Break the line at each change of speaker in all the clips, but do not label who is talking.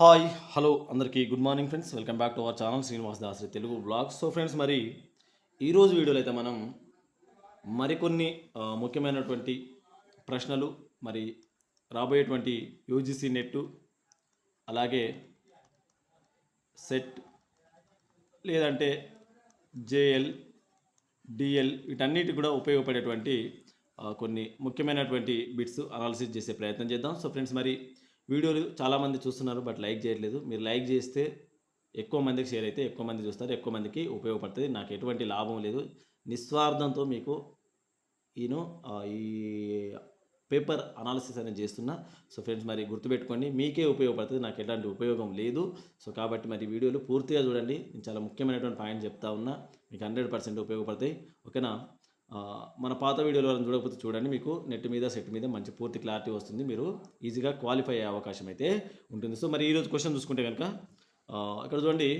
Hi hello అందరికీ good morning friends. Welcome back to our channel Srinivas Dasari Telugu blogs. So friends మరి ఈరోజు వీడియోలో అయితే మనం మరికొన్ని ముఖ్యమైనటువంటి ప్రశ్నలు మరి రాబోయేటువంటి యూజీసీ నెట్ అలాగే సెట్ లేదంటే జేఎల్ డిఎల్ వీటన్నిటి కూడా ఉపయోగపడేటువంటి కొన్ని ముఖ్యమైనటువంటి బిట్స్ అనాలిసిస్ చేసే ప్రయత్నం చేద్దాం. సో ఫ్రెండ్స్ మరి వీడియోలు చాలామంది చూస్తున్నారు బట్ లైక్ చేయట్లేదు. మీరు లైక్ చేస్తే ఎక్కువ మందికి షేర్ అయితే ఎక్కువ మంది చూస్తారు ఎక్కువ మందికి ఉపయోగపడుతుంది. నాకు ఎటువంటి లాభం లేదు. నిస్వార్థంతో మీకు ఈను ఈ పేపర్ అనాలిసిస్ అనేది చేస్తున్నా. సో ఫ్రెండ్స్ మరి గుర్తుపెట్టుకోండి మీకే ఉపయోగపడుతుంది. నాకు ఎలాంటి ఉపయోగం లేదు. సో కాబట్టి మరి వీడియోలు పూర్తిగా చూడండి. నేను చాలా ముఖ్యమైనటువంటి పాయింట్ చెప్తా ఉన్నా. మీకు హండ్రెడ్ పర్సెంట్ ఉపయోగపడతాయి. ఓకేనా మన పాత వీడియోలో ఎవరైనా చూడకపోతే చూడండి మీకు నెట్ మీద సెట్ మీద మంచి పూర్తి క్లారిటీ వస్తుంది. మీరు ఈజీగా క్వాలిఫై అయ్యే అవకాశం అయితే ఉంటుంది. సో మరి ఈరోజు క్వశ్చన్ చూసుకుంటే కనుక ఇక్కడ చూడండి.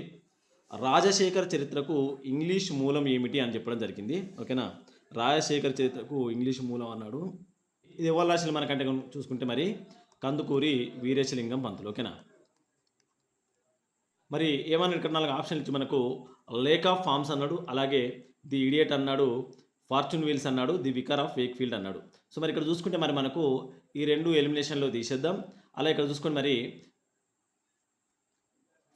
రాజశేఖర్ చరిత్రకు ఇంగ్లీష్ మూలం ఏమిటి అని చెప్పడం జరిగింది. ఓకేనా? రాజశేఖర్ చరిత్రకు ఇంగ్లీష్ మూలం అన్నాడు. ఇది ఎవరు రాసిన మనకంటే చూసుకుంటే మరి? కందుకూరి వీరేశలింగం పంతులు. ఓకేనా? మరి ఏమన్నా ఇక్కడ నాలుగు ఆప్షన్లు ఇచ్చి మనకు లేక్ ఆఫ్ ఫార్మ్స్ అన్నాడు అలాగే ది ఇడియట్ అన్నాడు ఫార్చ్యూన్ వీల్స్ అన్నాడు ది వికర్ ఆఫ్ వేక్ఫీల్డ్ అన్నాడు. సో మరి ఇక్కడ చూసుకుంటే మరి మనకు ఈ రెండు ఎలిమినేషన్లో తీసేద్దాం. అలా ఇక్కడ చూసుకొని మరి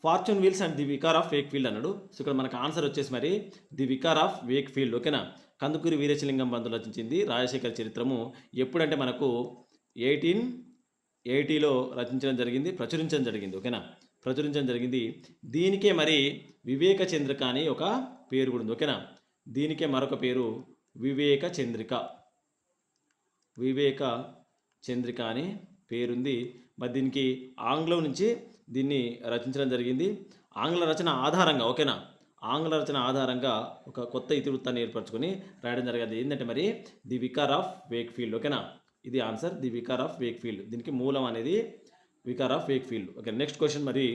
fortune wheels and the vicar of Wakefield అన్నాడు. సో ఇక్కడ మనకు ఆన్సర్ వచ్చేసి మరి the vicar of Wakefield ఓకేనా? కందుకూరి వీరేశలింగం బంధువులు రచించింది రాజశేఖర చరిత్రము. ఎప్పుడంటే మనకు ఎయిటీన్ ఎయిటీలో రచించడం జరిగింది ప్రచురించడం జరిగింది ఓకేనా? ప్రచురించడం జరిగింది. దీనికే మరి వివేక చంద్రిక అని ఒక పేరు కూడా ఉంది ఓకేనా? దీనికే మరొక పేరు వివేక చంద్రిక. వివేక చంద్రిక అని పేరుంది. మరి దీనికి ఆంగ్లం నుంచి దీన్ని రచించడం జరిగింది. ఆంగ్ల రచన ఆధారంగా ఓకేనా? ఆంగ్ల రచన ఆధారంగా ఒక కొత్త ఇతివృత్తాన్ని ఏర్పరచుకొని రాయడం జరిగింది. ఏంటంటే మరి the vicar of Wakefield ఓకేనా? ఇది answer the vicar of Wakefield దీనికి మూలం అనేది vicar of Wakefield okay next question మరి.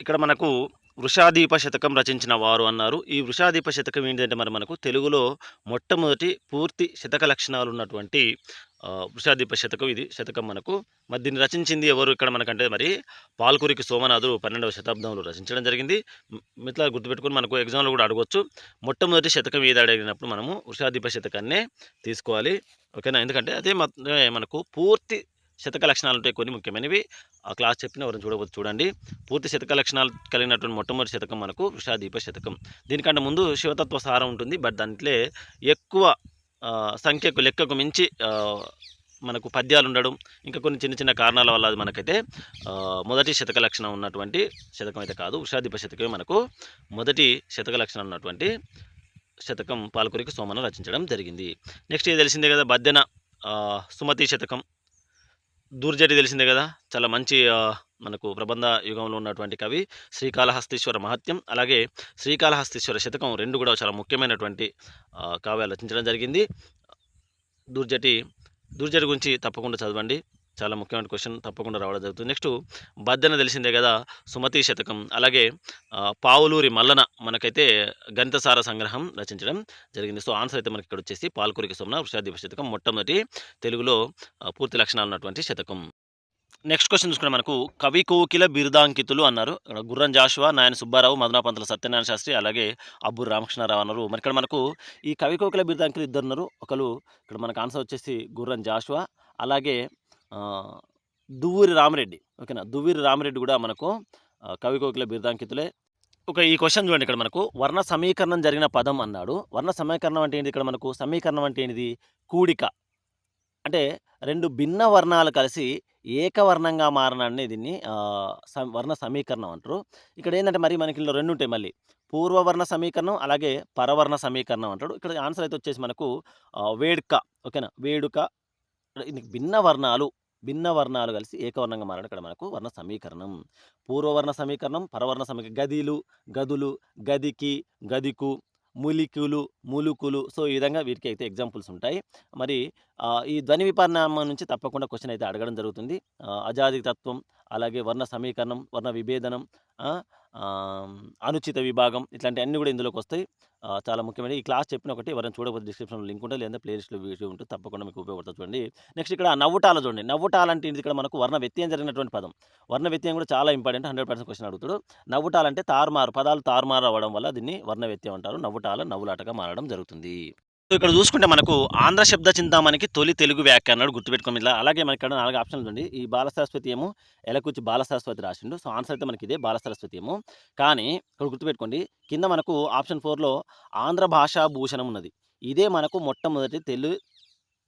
ఇక్కడ మనకు వృషాదీప శతకం రచించిన వారు అన్నారు. ఈ వృషాదీప శతకం ఏంటంటే మరి మనకు తెలుగులో మొట్టమొదటి పూర్తి శతక లక్షణాలు ఉన్నటువంటి వృషాదీప శతకం ఇది. శతకం మనకు మరి దీన్ని రచించింది ఎవరు ఇక్కడ మనకంటే మరి పాల్కురికి సోమనాథుడు పన్నెండవ శతాబ్దంలో రచించడం జరిగింది. మ్, మిత్రులు గుర్తుపెట్టుకొని మనకు ఎగ్జామ్లో కూడా అడగవచ్చు మొట్టమొదటి శతకం ఏది అడిగినప్పుడు మనము వృషాదీప శతకాన్నే తీసుకోవాలి. ఓకేనా? ఎందుకంటే అదే మనకు పూర్తి శతక లక్షణాలు ఉంటాయి కొన్ని ముఖ్యమైనవి. ఆ క్లాస్ చెప్పిన ఎవరైనా చూడవచ్చు చూడండి. పూర్తి శతక లక్షణాలు కలిగినటువంటి మొట్టమొదటి శతకం మనకు వృషాదీప శతకం. దీనికంటే ముందు శివతత్వ సారం ఉంటుంది. బట్ దాంట్లో ఎక్కువ సంఖ్యకు లెక్కకు మించి మనకు పద్యాలు ఉండడం ఇంకా కొన్ని చిన్న చిన్న కారణాల వల్ల అది మనకైతే మొదటి శతక లక్షణం ఉన్నటువంటి శతకం అయితే కాదు. వృషాదీప శతకమే మనకు మొదటి శతక లక్షణం ఉన్నటువంటి శతకం పాల్కొరికి సోమన రచించడం జరిగింది. నెక్స్ట్ ఇది తెలిసిందే కదా? బద్దెన సుమతి శతకం. దూర్జటి తెలిసిందే కదా? చాలా మంచి మనకు ప్రబంధ యుగంలో ఉన్నటువంటి కవి శ్రీకాళహస్తీశ్వర మహత్యం. అలాగే శ్రీకాళహస్తీశ్వర శతకం రెండు కూడా చాలా ముఖ్యమైనటువంటి కావ్యాలు రచించడం జరిగింది. దూర్జటి దూర్జటి గురించి తప్పకుండా చదవండి. చాలా ముఖ్యమైన క్వశ్చన్ తప్పకుండా రావడం జరుగుతుంది. నెక్స్ట్ బద్దెన తెలిసిందే కదా సుమతి శతకం. అలాగే పావులూరి మల్లన మనకైతే గణితసార సంగ్రహం రచించడం జరిగింది. సో ఆన్సర్ అయితే మనకి ఇక్కడ వచ్చేసి పాల్కురికి సోమన వృషాదీప శతకం మొట్టమొదటి తెలుగులో పూర్తి లక్షణాలు ఉన్నటువంటి శతకం. నెక్స్ట్ క్వశ్చన్ చూసుకుంటే మనకు కవి కోకిల బిరుదాంకితులు అన్నారు. ఇక్కడ గుర్రం జాషువా నాయన సుబ్బారావు మదనాపంతుల సత్యనారాయణ శాస్త్రి అలాగే అబ్బు రామకృష్ణారావు అన్నారు. మరి ఇక్కడ మనకు ఈ కవి కోకిల బిరుదాంకితులు ఇద్దరు ఉన్నారు ఒకరు ఇక్కడ మనకు ఆన్సర్ వచ్చేసి గుర్రం జాషువా అలాగే దువ్వూరి రామరెడ్డి. ఓకేనా? దువ్వూరి రామరెడ్డి కూడా మనకు కవి కోకిల బిరుదాంకితులే. ఒక ఈ క్వశ్చన్ చూడండి ఇక్కడ మనకు. వర్ణ సమీకరణం జరిగిన పదం అన్నాడు. వర్ణ సమీకరణం అంటే ఏంటి ఇక్కడ మనకు? సమీకరణం అంటే ఏంటిది కూడిక. అంటే రెండు భిన్న వర్ణాలు కలిసి ఏకవర్ణంగా మారనాన్ని దీన్ని స- వర్ణ సమీకరణం అంటారు. ఇక్కడ ఏంటంటే మరి మనకి ఇందులో రెండు ఉంటాయి మళ్ళీ. పూర్వవర్ణ సమీకరణం అలాగే పరవర్ణ సమీకరణం అంటాడు. ఇక్కడ ఆన్సర్ అయితే వచ్చేసి మనకు వేడుక. ఓకేనా? వేడుక భిన్న వర్ణాలు భిన్న వర్ణాలు కలిసి ఏకవర్ణంగా మారడం ఇక్కడ మనకు వర్ణ సమీకరణం. పూర్వవర్ణ సమీకరణం పరవర్ణ సమీకరణం గదిలు గదులు గదికి గదికు ములికులు ములుకులు. సో ఈ విధంగా వీటికి అయితే ఎగ్జాంపుల్స్ ఉంటాయి. మరి ఈ ధ్వని విపరిణామం నుంచి తప్పకుండా క్వశ్చన్ అయితే అడగడం జరుగుతుంది. అజాది తత్వం అలాగే వర్ణ సమీకరణం వర్ణ విభేదనం
అనుచిత విభాగం ఇట్లాంటి అన్నీ కూడా ఇందులోకి వస్తాయి. చాలా ముఖ్యమైన ఈ క్లాస్ చెప్పిన ఒకటి ఎవరైనా చూడకపోతే డిస్క్రిప్షన్‌లో లింక్ ఉంటుంది లేదా ప్లేలిస్ట్లో వీడియో ఉంటుంది. తప్పకుండా మీకు ఉపయోగపడుతుంది చూడండి. నెక్స్ట్ ఇక్కడ నవ్వుటాల చూడండి. నవ్వుటాల అంటే ఇది ఇక్కడ మనకు వర్ణ వ్యత్యయం జరిగినటువంటి పదం. వర్ణ వ్యత్యయం కూడా చాలా ఇంపార్టెంట్ హండ్రెడ్ పర్సెంట్ క్వశ్చన్ అడుగుతాడు. నవ్వుటాలంటే తారుమారు పదాలు తారుమారు అవ్వడం వల్ల దీన్ని వర్ణ వ్యత్యయం అంటారు. నవ్వుటాల నవ్వులాటగా మారడం జరుగుతుంది. ఇక్కడ చూసుకుంటే మనకు ఆంధ్ర శబ్ద చింతామణికి తొలి తెలుగు వ్యాఖ్య అన్నాడు గుర్తుపెట్టుకోండి ఇలా. అలాగే మనకి ఇక్కడ నాలుగు ఆప్షన్లు ఉంది ఈ బాలసరస్వతి ఏమో ఎలకూర్చి బాలసరస్వతి రాసిండు. సో, ఆన్సర్ అయితే మనకి ఇదే బాలసరస్వతి ఏమో. కానీ ఇక్కడ గుర్తుపెట్టుకోండి కింద మనకు ఆప్షన్ ఫోర్లో ఆంధ్ర భాషా భూషణం ఉన్నది. ఇదే మనకు మొట్టమొదటి తెలు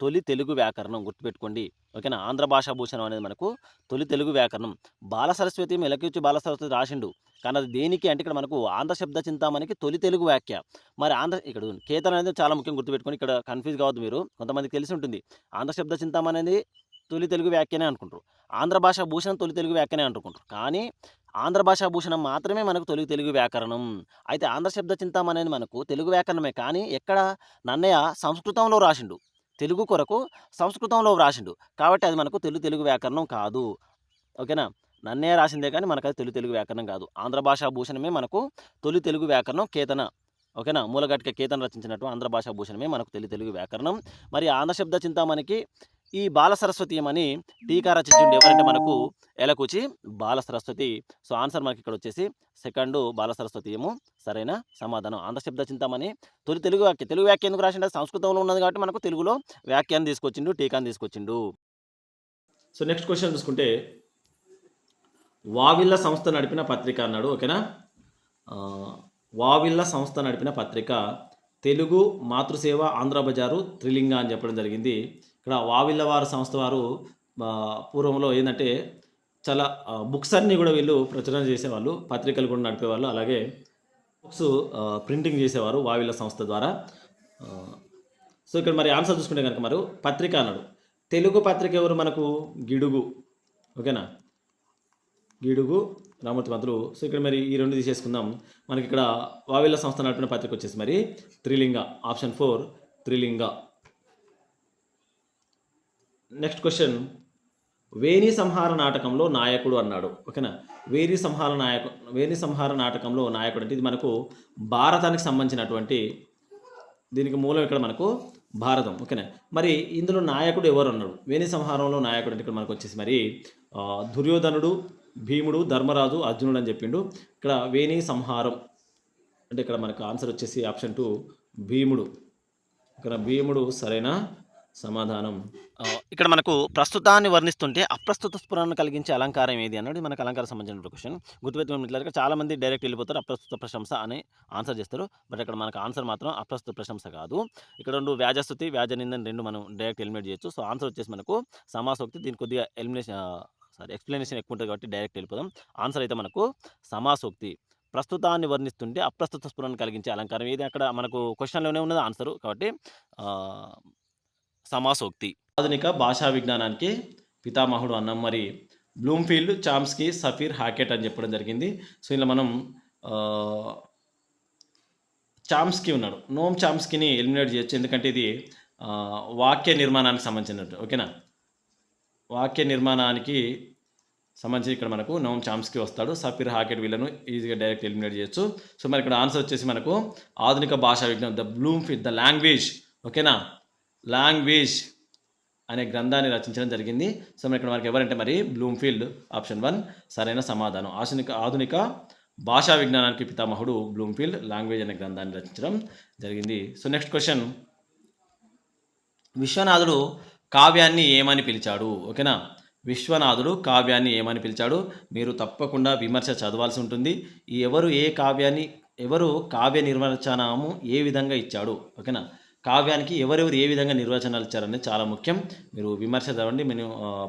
తొలి తెలుగు వ్యాకరణం గుర్తుపెట్టుకోండి. ఓకేనా. ఆంధ్ర భాషా భూషణం అనేది మనకు తొలి తెలుగు వ్యాకరణం. బాలసరస్వతి మెలకిచ్చి బాల బాలసరస్వతి రాసిండు. కానీ అది దేనికి అంటే ఇక్కడ మనకు ఆంధ్ర శబ్ద చింతామణికి తొలి తెలుగు వ్యాఖ్య. మరి ఆంధ్ర ఇక్కడ కేతన్ అనేది చాలా ముఖ్యం గుర్తుపెట్టుకొని ఇక్కడ కన్‌ఫ్యూజ్ కావద్దు మీరు. కొంతమందికి తెలిసి ఉంటుంది. ఆంధ్ర శబ్ద చింతామణి అనేది తొలి తెలుగు వ్యాఖ్యనే అనుకుంటారు. ఆంధ్ర భాషా భూషణం తొలి తెలుగు వ్యాఖ్యనే అనుకుంటారు. కానీ ఆంధ్ర భాషా భూషణం మాత్రమే మనకు తొలి తెలుగు వ్యాకరణం. అయితే ఆంధ్ర శబ్ద చింతం అనేది మనకు తెలుగు వ్యాకరణమే కానీ ఎక్కడ నన్నయ్య సంస్కృతంలో రాసిండు. తెలుగు కొరకు సంస్కృతంలో వ్రాసిండు. కాబట్టి అది మనకు తెలుగు తెలుగు వ్యాకరణం కాదు. ఓకేనా. నన్నే రాసిందే కానీ మనకు తొలి తెలుగు వ్యాకరణం కాదు. ఆంధ్ర భాషా భూషణమే మనకు తొలి తెలుగు వ్యాకరణం కేతన. ఓకేనా. మూలఘటిక కేతన్ రచించినట్టు ఆంధ్ర భాషా భూషణమే మనకు తెలుగు తెలుగు వ్యాకరణం. మరి ఆంధ్ర శబ్ద చింతామణికి ఈ బాలసరస్వతి ఏమని టీకా రచించిండు ఎవరంటే మనకు ఎలకూచి బాల సరస్వతి సో, ఆన్సర్ మనకి ఇక్కడ వచ్చేసి సెకండు బాలసరస్వతి ఏమో సరైన సమాధానం. ఆంధ్ర శబ్ద తొలి తెలుగు వాక్య తెలుగు వ్యాఖ్య ఎందుకు రాసిండే సంస్కృతంలో ఉన్నది కాబట్టి మనకు తెలుగులో వ్యాఖ్యాన్ని తీసుకొచ్చిండు. టీకాని తీసుకొచ్చిండు.
సో, నెక్స్ట్ క్వశ్చన్ చూసుకుంటే వావిళ్ళ సంస్థ నడిపిన పత్రిక అన్నాడు. ఓకేనా. వావిల్ల వావిళ్ళ సంస్థ నడిపిన పత్రిక తెలుగు, మాతృసేవ, ఆంధ్ర బజారు త్రిలింగ అని చెప్పడం జరిగింది. ఇక్కడ వావిళ్ళ సంస్థ వారు పూర్వంలో ఏంటంటే చాలా బుక్స్ అన్నీ కూడా వీళ్ళు ప్రచురణ చేసేవాళ్ళు. పత్రికలు కూడా నడిపేవాళ్ళు. అలాగే బుక్స్ ప్రింటింగ్ చేసేవారు వావిళ్ళ సంస్థ ద్వారా. సో, ఇక్కడ మరి ఆన్సర్ చూసుకుంటే కనుక మరి పత్రిక అన్నాడు. తెలుగు పత్రిక ఎవరు మనకు గిడుగు. ఓకేనా. గిడుగు రామూర్తి మంత్రులు సో, ఇక్కడ మరి ఈ రెండు తీసేసుకుందాం. మనకి ఇక్కడ వావిళ్ళ సంస్థ నడిపిన పత్రిక వచ్చేసి మరి Trilinga. Option four Trilinga. Next question Veni Samhara నాటకంలో నాయకుడు అన్నాడు. ఓకేనా. వేణి సంహార నాయకు వేణి సంహార నాటకంలో నాయకుడు అంటే ఇది మనకు భారతానికి సంబంధించినటువంటి దీనికి మూలం ఇక్కడ మనకు భారతం. ఓకేనా. మరి ఇందులో నాయకుడు ఎవరు అన్నాడు? వేణి సంహారంలో నాయకుడు అంటే ఇక్కడ మనకు వచ్చేసి మరి దుర్యోధనుడు, భీముడు, ధర్మరాజు, అర్జునుడు అని చెప్పిండు. ఇక్కడ వేణి సంహారం అంటే ఇక్కడ మనకు ఆన్సర్ వచ్చేసి ఆప్షన్ టూ భీముడు. ఇక్కడ భీముడు సరైన సమాధానం.
ఇక్కడ మనకు ప్రస్తుతాన్ని వర్ణిస్తుంటే అప్రస్తుత స్ఫురణను కలిగించే అలంకారం ఏది అన్నది మనకు అలంకారం సంబంధించిన క్వెషన్. గుర్తుపెట్టుకున్నట్లయితే చాలా మంది డైరెక్ట్ వెళ్ళిపోతారు. అప్రస్తుత ప్రశంస అని ఆన్సర్ చేస్తారు. బట్ ఇక్కడ మనకు ఆన్సర్ మాత్రం అప్రస్తుత ప్రశంస కాదు. ఇక్కడ 2 వ్యాజస్తుతి, వ్యాజ నిందని 2 మనం డైరెక్ట్ ఎలిమినేట్ చేయొచ్చు. సో, ఆన్సర్ వచ్చేసి మనకు సమాసోక్తి. దీనికి కొద్దిగా ఎలిమినేషన్ సారీ ఎక్స్ప్లెనేషన్ ఎక్కువ ఉంటుంది కాబట్టి డైరెక్ట్ వెళ్ళిపోదాం. ఆన్సర్ అయితే మనకు సమాసోక్తి. ప్రస్తుతాన్ని వర్ణిస్తుంటే అప్రస్తుత స్ఫురణను కలిగించే అలంకారం ఏది అక్కడ మనకు క్వశ్చన్లోనే ఉన్నది ఆన్సరు. కాబట్టి సమాసోక్తి.
ఆధునిక భాషా విజ్ఞానానికి పితామహుడు అన్నం మరి బ్లూమ్‌ఫీల్డ్, చామ్స్కి సఫీర్, హాకెట్ అని చెప్పడం జరిగింది. సో, ఇలా మనం చామ్స్కి ఉన్నాడు. నోమ్ చామ్స్కిని ఎలిమినేట్ చేయొచ్చు. ఎందుకంటే ఇది వాక్య నిర్మాణానికి సంబంధించినట్టు. ఓకేనా. వాక్య నిర్మాణానికి సంబంధించి ఇక్కడ మనకు నోమ్ చామ్స్కి వస్తాడు. సఫీర్, హాకెట్ వీళ్ళను ఈజీగా డైరెక్ట్ ఎలిమినేట్ చేయొచ్చు. సో, మరి ఇక్కడ ఆన్సర్ వచ్చేసి మనకు ఆధునిక భాషా విజ్ఞానం ద బ్లూమ్‌ఫీల్డ్ ద లాంగ్వేజ్ ఓకేనా. లాంగ్వేజ్ అనే గ్రంథాన్ని రచించడం జరిగింది. సో, మరి ఇక్కడ మనకి ఎవరంటే మరి బ్లూమ్‌ఫీల్డ్ ఆప్షన్ వన్ సరైన సమాధానం. ఆధునిక ఆధునిక భాషా విజ్ఞానానికి పితామహుడు బ్లూమ్‌ఫీల్డ్ లాంగ్వేజ్ అనే గ్రంథాన్ని రచించడం జరిగింది. సో, నెక్స్ట్ క్వశ్చన్ విశ్వనాథుడు కావ్యాన్ని ఏమని పిలిచాడు? ఓకేనా. విశ్వనాథుడు కావ్యాన్ని ఏమని పిలిచాడు? మీరు తప్పకుండా విమర్శ చదవాల్సి ఉంటుంది. ఈ ఎవరు ఏ కావ్యాన్ని ఎవరు కావ్య నిర్వచనము ఏ విధంగా ఇచ్చాడు? ఓకేనా. కావ్యానికి ఎవరెవరు ఏ విధంగా నిర్వచనాలు ఇచ్చారనేది చాలా ముఖ్యం. మీరు విమర్శ చదవండి. నేను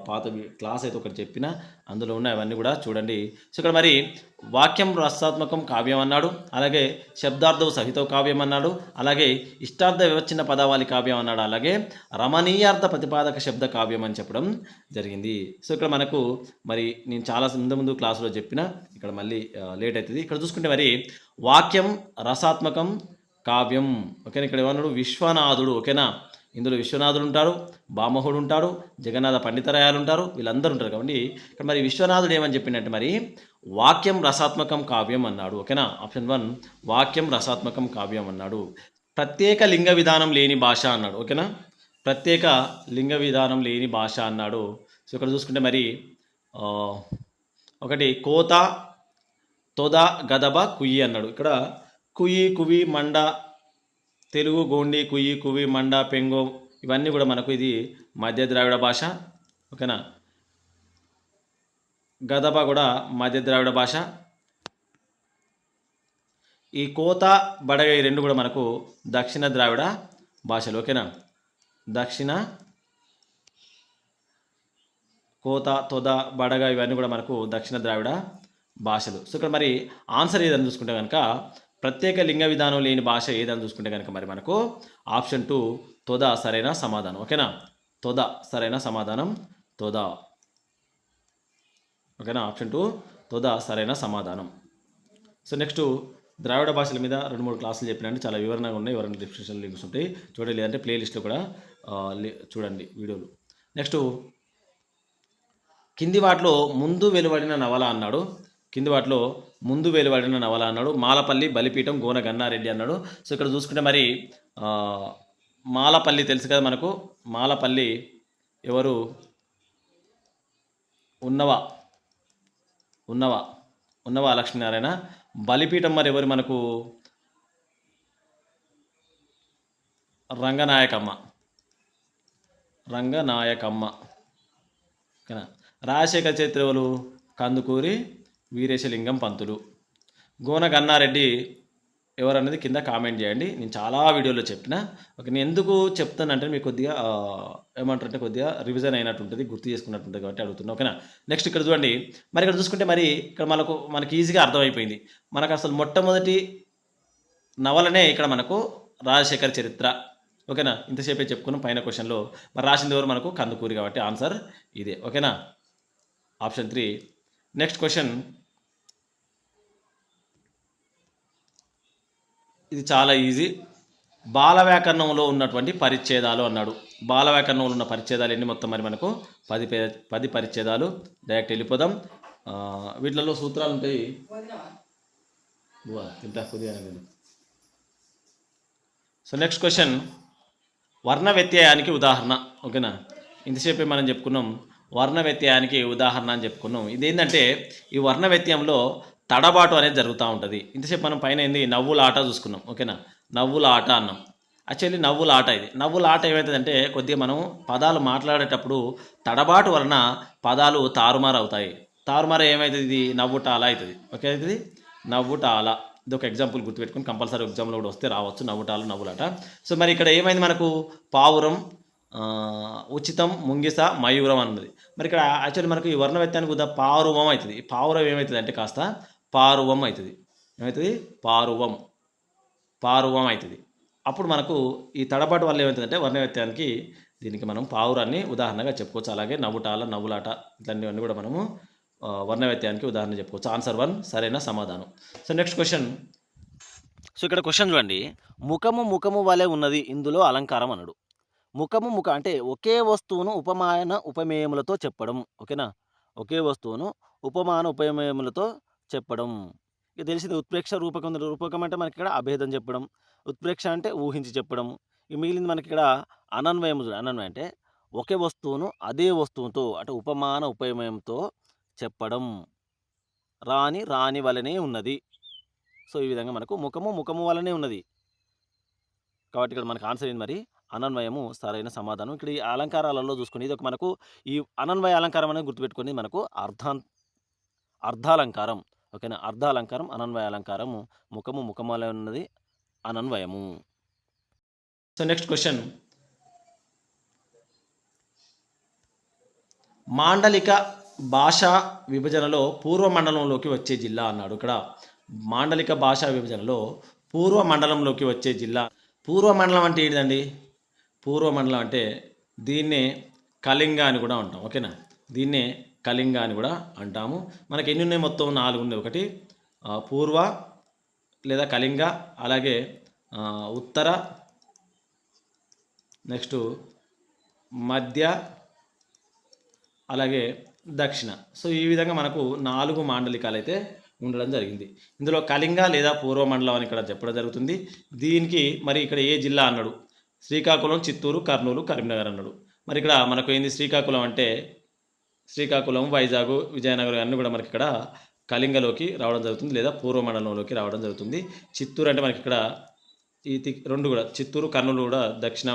పాత క్లాస్ అయితే ఒకటి చెప్పిన. అందులో ఉన్న అవన్నీ కూడా చూడండి. సో, ఇక్కడ మరి వాక్యం రసాత్మకం కావ్యం అన్నాడు. అలాగే శబ్దార్థం సహిత కావ్యం అన్నాడు. అలాగే ఇష్టార్థ వివచ్ఛిన్న పదావళి కావ్యం అన్నాడు. అలాగే రమణీయార్థ ప్రతిపాదక శబ్ద కావ్యం అని చెప్పడం జరిగింది. సో, ఇక్కడ మనకు మరి నేను చాలా ముందు ముందు క్లాసులో చెప్పిన. ఇక్కడ మళ్ళీ లేట్ అవుతుంది ఇక్కడ చూసుకుంటే మరి వాక్యం రసాత్మకం కావ్యం. ఓకేనా. ఇక్కడ ఏమన్నాడు? విశ్వనాథుడు. ఓకేనా. ఇందులో విశ్వనాథుడు ఉంటారు బామహుడు ఉంటారు జగన్నాథ పండితరాయాలు ఉంటారు వీళ్ళందరూ ఉంటారు కాబట్టి ఇక్కడ మరి విశ్వనాథుడు ఏమని చెప్పినట్టు మరి వాక్యం రసాత్మకం కావ్యం అన్నాడు. ఓకేనా? ఆప్షన్ వన్ వాక్యం రసాత్మకం కావ్యం అన్నాడు. ప్రత్యేక లింగ విధానం లేని భాష అన్నాడు. ఓకేనా? ప్రత్యేక లింగ విధానం లేని భాష అన్నాడు. సో ఇక్కడ చూసుకుంటే మరి ఒకటి కోత తొద గదబ కుయ్యి అన్నాడు. ఇక్కడ కుయి కువి మండ తెలుగు గోండి కుయి కువి మండ పెంగో ఇవన్నీ కూడా మనకు ఇది మధ్య ద్రావిడ భాష ఓకేనా? గదబ కూడా మధ్య ద్రావిడ భాష. ఈ కోత బడగ ఈ రెండు కూడా మనకు దక్షిణ ద్రావిడ భాషలు ఓకేనా? దక్షిణ కోత తొద బడగ ఇవన్నీ కూడా మనకు దక్షిణ ద్రావిడ భాషలు. సో ఇక్కడ మరి ఆన్సర్ ఏదని చూసుకుంటే కనుక ప్రత్యేక లింగ విధానం లేని భాష ఏదని చూసుకుంటే కనుక మరి మనకు ఆప్షన్ టూ తొద సరైన సమాధానం. ఓకేనా? తొద సరైన సమాధానం తొద. ఓకేనా? ఆప్షన్ టూ తొద సరైన సమాధానం. సో నెక్స్ట్ ద్రావిడ భాషల మీద రెండు మూడు క్లాసులు చెప్పినండి. చాలా వివరంగా ఉన్నాయి. ఎవరైనా డిస్క్రిప్షన్ లింక్స్ ఉంటాయి. చూడండి లేదంటే ప్లేలిస్ట్లో కూడా చూడండి వీడియోలు. నెక్స్ట్ కింది వాటిలో ముందు వెలువడిన నవల అన్నాడు. కింది వాటిలో ముందు వెలువడిన నవల అన్నాడు మాలపల్లి బలిపీఠం గోన గన్నారెడ్డి అన్నాడు. సో ఇక్కడ చూసుకుంటే మరి మాలపల్లి తెలుసు కదా మనకు. మాలపల్లి ఎవరు? ఉన్నవా ఉన్నవా ఉన్నవా లక్ష్మీనారాయణ. బలిపీఠం మరి ఎవరు మనకు? రంగనాయకమ్మ. రంగనాయకమ్మ. ఓకేనా? రాజశేఖర చరిత్రవులు కందుకూరి వీరేశలింగం పంతులు. గోన గన్నారెడ్డి ఎవరన్నది కింద కామెంట్ చేయండి. నేను చాలా వీడియోలో చెప్పిన. ఓకే నేను ఎందుకు చెప్తానంటే మీకు కొద్దిగా ఏమంటారంటే కొద్దిగా రివిజన్ అయినట్టు ఉంటుంది గుర్తు చేసుకున్నట్టు ఉంటుంది కాబట్టి అడుగుతున్నా. ఓకేనా? నెక్స్ట్ ఇక్కడ చూడండి. మరి ఇక్కడ చూసుకుంటే మరి ఇక్కడ మనకు మనకి ఈజీగా అర్థమైపోయింది. మనకు అసలు మొట్టమొదటి నవలనే ఇక్కడ మనకు రాజశేఖర్ చరిత్ర. ఓకేనా? ఇంతసేపే చెప్పుకున్నాం పైన క్వశ్చన్లో మరి రాసింది ఎవరు? మనకు కందుకూరి కాబట్టి ఆన్సర్ ఇదే. ఓకేనా? Option three. నెక్స్ట్ క్వశ్చన్ ఇది చాలా ఈజీ. బాల వ్యాకరణంలో ఉన్నటువంటి పరిచ్ఛేదాలు అన్నాడు. బాల వ్యాకరణంలో ఉన్న పరిచ్ఛేదాలు ఎన్ని మొత్తం మరి మనకు? పది పే- పది పరిచ్ఛేదాలు. డైరెక్ట్ వెళ్ళిపోదాం. వీటిలలో సూత్రాలు ఉంటాయి. తింటా కొద్దిగా సో నెక్స్ట్ క్వశ్చన్. వర్ణ వ్యత్యయానికి ఉదాహరణ. ఓకేనా? ఇంతసేపే మనం చెప్పుకున్నాం. వర్ణ వ్యత్యయానికి ఉదాహరణ అని చెప్పుకున్నాం. ఇదేంటంటే ఈ వర్ణ వ్యత్యయంలో తడబాటు అనేది జరుగుతూ ఉంటుంది. ఇంతసేపు మనం పైన ఏంది? నవ్వుల ఆట చూసుకున్నాం. ఓకేనా? నవ్వుల ఆట అన్నాం. యాక్చువల్లీ నవ్వుల ఆట ఇది. నవ్వుల ఆట ఏమవుతుందంటే కొద్దిగా మనం పదాలు మాట్లాడేటప్పుడు తడబాటు వలన పదాలు తారుమారు అవుతాయి తారుమారు ఏమవుతుంది ఇది? నవ్వుటాల అవుతుంది ఓకే అవుతుంది నవ్వుటాల. ఇది ఒక ఎగ్జాంపుల్ గుర్తుపెట్టుకుని కంపల్సరీ ఎగ్జామ్లో కూడా వస్తే రావచ్చు. నవ్వుటాలు నవ్వులాట సో మరి ఇక్కడ ఏమైంది మనకు? పావురం ఉచితం ముంగిస మయూరం అన్నది. మరి ఇక్కడ యాక్చువల్లీ మనకు ఈ వర్ణ వ్యత్యానికి కూడా పారువం అవుతుంది. పావురం ఏమవుతుంది అంటే కాస్త పారువం అవుతుంది. ఏమవుతుంది? పారువం. పారువం అవుతుంది. అప్పుడు మనకు ఈ తడబాటు వల్ల ఏమవుతుందంటే వర్ణవ్యత్యానికి దీనికి మనం పావురాన్ని ఉదాహరణగా చెప్పుకోవచ్చు. అలాగే నవ్వుటాల నవ్వులాట ఇట్లాంటివన్నీ కూడా మనము వర్ణవ్యత్యానికి ఉదాహరణ చెప్పుకోవచ్చు. ఆన్సర్ వన్ సరైన సమాధానం. సో నెక్స్ట్ క్వశ్చన్
సో ఇక్కడ క్వశ్చన్ చూడండి. ముఖము ముఖము వలె ఉన్నది ఇందులో అలంకారం అనడు. ముఖము ముఖ అంటే ఒకే వస్తువును ఉపమాన ఉపమేయములతో చెప్పడం. ఓకేనా? ఒకే వస్తువును ఉపమాన ఉపమేయములతో చెప్పడం. ఇక తెలిసింది ఉత్ప్రేక్ష రూపకం రూపకం అంటే మనకి ఇక్కడ అభేదం చెప్పడం. ఉత్ప్రేక్ష అంటే ఊహించి చెప్పడం. ఇక మిగిలింది మనకి ఇక్కడ అనన్వయం అనన్వయం అంటే ఒకే వస్తువును అదే వస్తువుతో అంటే ఉపమాన ఉపమయంతో చెప్పడం. రాని రాని వలనే ఉన్నది. సో ఈ విధంగా మనకు ముఖము ముఖము వలనే ఉన్నది. కాబట్టి ఇక్కడ మనకు ఆన్సర్ ఏంది మరి? అనన్వయము. సరైన సమాధానం. ఇక్కడ ఈ అలంకారాలలో చూసుకుని ఇది ఒక మనకు ఈ అనన్వయ అలంకారం అనేది గుర్తుపెట్టుకుని మనకు అర్ధాన్ అర్ధాలంకారం. ఓకేనా? అర్ధాలంకారం అనన్వయ అలంకారము ముఖము ముఖమాలే ఉన్నది అనన్వయము.
సో నెక్స్ట్ క్వశ్చన్ మాండలిక భాషా విభజనలో పూర్వ మండలంలోకి వచ్చే జిల్లా అన్నాడు ఇక్కడ. మాండలిక భాషా విభజనలో పూర్వ మండలంలోకి వచ్చే జిల్లా. పూర్వ మండలం అంటే ఏంటండి పూర్వ మండలం అంటే దీన్నే కళింగ అని కూడా ఉంటాం ఓకేనా? దీన్నే కళింగ అని కూడా అంటాము. మనకి ఎన్ని ఉన్నాయి మొత్తం నాలుగు ఉన్నాయి. ఒకటి పూర్వ లేదా కళింగ అలాగే ఉత్తర నెక్స్ట్ మధ్య అలాగే దక్షిణ. సో ఈ విధంగా మనకు నాలుగు మాండలికాలు అయితే ఉండడం జరిగింది. ఇందులో కళింగ లేదా పూర్వ మండలం అని ఇక్కడ చెప్పడం జరుగుతుంది. దీనికి మరి ఇక్కడ ఏ జిల్లా అన్నాడు? శ్రీకాకుళం చిత్తూరు కర్నూలు కరీంనగర్ అన్నాడు. మరి ఇక్కడ మనకు ఏంది శ్రీకాకుళం అంటే? శ్రీకాకుళం వైజాగ్ విజయనగరం అన్నీ కూడా మనకి ఇక్కడ కళింగలోకి రావడం జరుగుతుంది లేదా పూర్వ మండలంలోకి రావడం జరుగుతుంది. చిత్తూరు అంటే మనకి ఇక్కడ ఈ రెండు కూడా చిత్తూరు కర్నూలు కూడా దక్షిణ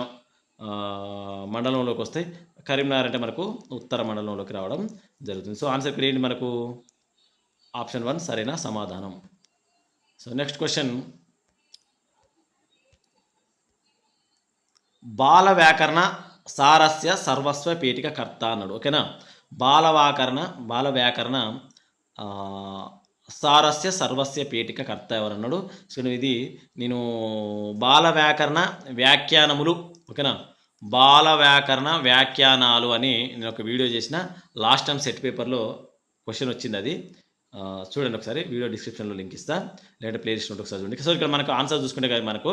మండలంలోకి వస్తాయి. కరీంనగర్ అంటే మనకు ఉత్తర మండలంలోకి రావడం జరుగుతుంది. సో ఆన్సర్ ఇక్కడ ఏంటి మనకు? ఆప్షన్ వన్ సరైన సమాధానం. So next question. బాల వ్యాకరణ సారస్య సర్వస్వ పీఠిక కర్త అన్నాడు. ఓకేనా? బాల వ్యాకరణ బాల వ్యాకరణ సారస్య సర్వస్య పీఠిక కర్త ఎవరన్నాడు? సో ఇది నేను బాల వ్యాకరణ వ్యాఖ్యానములు ఓకేనా? బాల వ్యాకరణ వ్యాఖ్యానాలు అని నేను ఒక వీడియో చేసిన లాస్ట్ టైం సెట్ పేపర్లో క్వశ్చన్ వచ్చింది అది. చూడండి ఒకసారి వీడియో డిస్క్రిప్షన్లో లింక్ ఇస్తా లేదంటే ప్లేలిస్ట్ ఉంటుంది ఒకసారి చూడండి. సో ఇక్కడ మనకు ఆన్సర్ చూసుకుంటే కానీ మనకు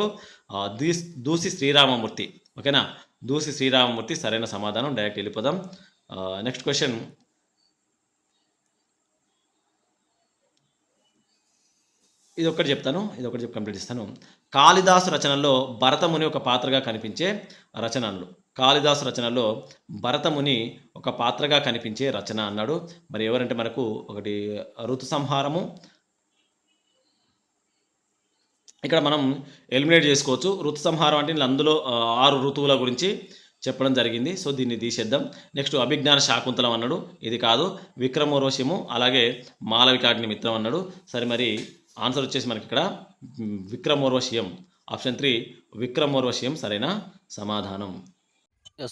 దూసి శ్రీరామమూర్తి ఓకేనా? దూసి శ్రీరామమూర్తి సరైన సమాధానం డైరెక్ట్ వెళ్ళిపోదాం. నెక్స్ట్ క్వశ్చన్ ఇది ఒకటి చెప్తాను ఇది ఒకటి చెప్పి కంప్లీట్ ఇస్తాను కాళిదాసు రచనల్లో భరతముని ఒక పాత్రగా కనిపించే రచనలు. కాళిదాసు రచనలో భరతముని ఒక పాత్రగా కనిపించే రచన అన్నాడు. మరి ఎవరంటే మనకు ఒకటి ఋతు సంహారము ఇక్కడ మనం ఎలిమినేట్ చేసుకోవచ్చు. ఋతు సంహారం అంటే అందులో ఆరు ఋతువుల గురించి. చెప్పడం జరిగింది. సో దీన్ని తీసేద్దాం. నెక్స్ట్ అభిజ్ఞాన శాకుంతలం అన్నాడు. ఇది కాదు విక్రమోర్వశిము అలాగే మాలవికాగ్ని మిత్రం అన్నాడు. సరే మరి ఆన్సర్ వచ్చేసి మనకి ఇక్కడ విక్రమోర్వశయం. ఆప్షన్ త్రీ విక్రమోర్వశయం సరైన సమాధానం.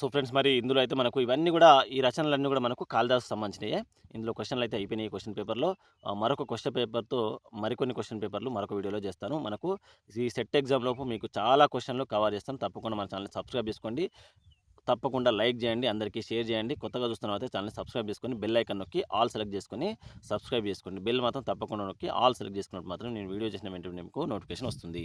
సో ఫ్రెండ్స్ మరి ఇందులో అయితే మనకు ఇవన్నీ కూడా ఈ రచనలన్నీ కూడా మనకు కాళిదాసు సంబంధించినయే. ఇందులో క్వశ్చన్లు అయితే అయిపోయినాయి క్వశ్చన్ పేపర్లో మరొక క్వశ్చన్ పేపర్తో మరికొన్ని క్వశ్చన్ పేపర్లు మరొక వీడియోలో చేస్తాను. మనకు ఈ సెట్ ఎగ్జామ్ లోపు మీకు చాలా క్వశ్చన్లు కవర్ చేస్తాను. తప్పకుండా మన ఛానల్ సబ్స్క్రైబ్ చేసుకోండి. తప్పకుండా లైక్ చేయండి అందరికీ షేర్ చేయండి. కొత్తగా చూస్తున్న అయితే ఛానల్ని సబ్స్క్రైబ్ చేసుకొని బెల్ ఐకన్ నొక్కి ఆల్ సెలెక్ట్ చేసుకొని సబ్స్క్రైబ్ చేసుకోండి. బెల్ మాత్రం తప్పకుండా నొక్కి ఆల్ సెలెక్ట్ చేసుకున్నట్టు మాత్రం నేను వీడియో చేసిన వెంటనే మీకు నోటిఫికేషన్ వస్తుంది.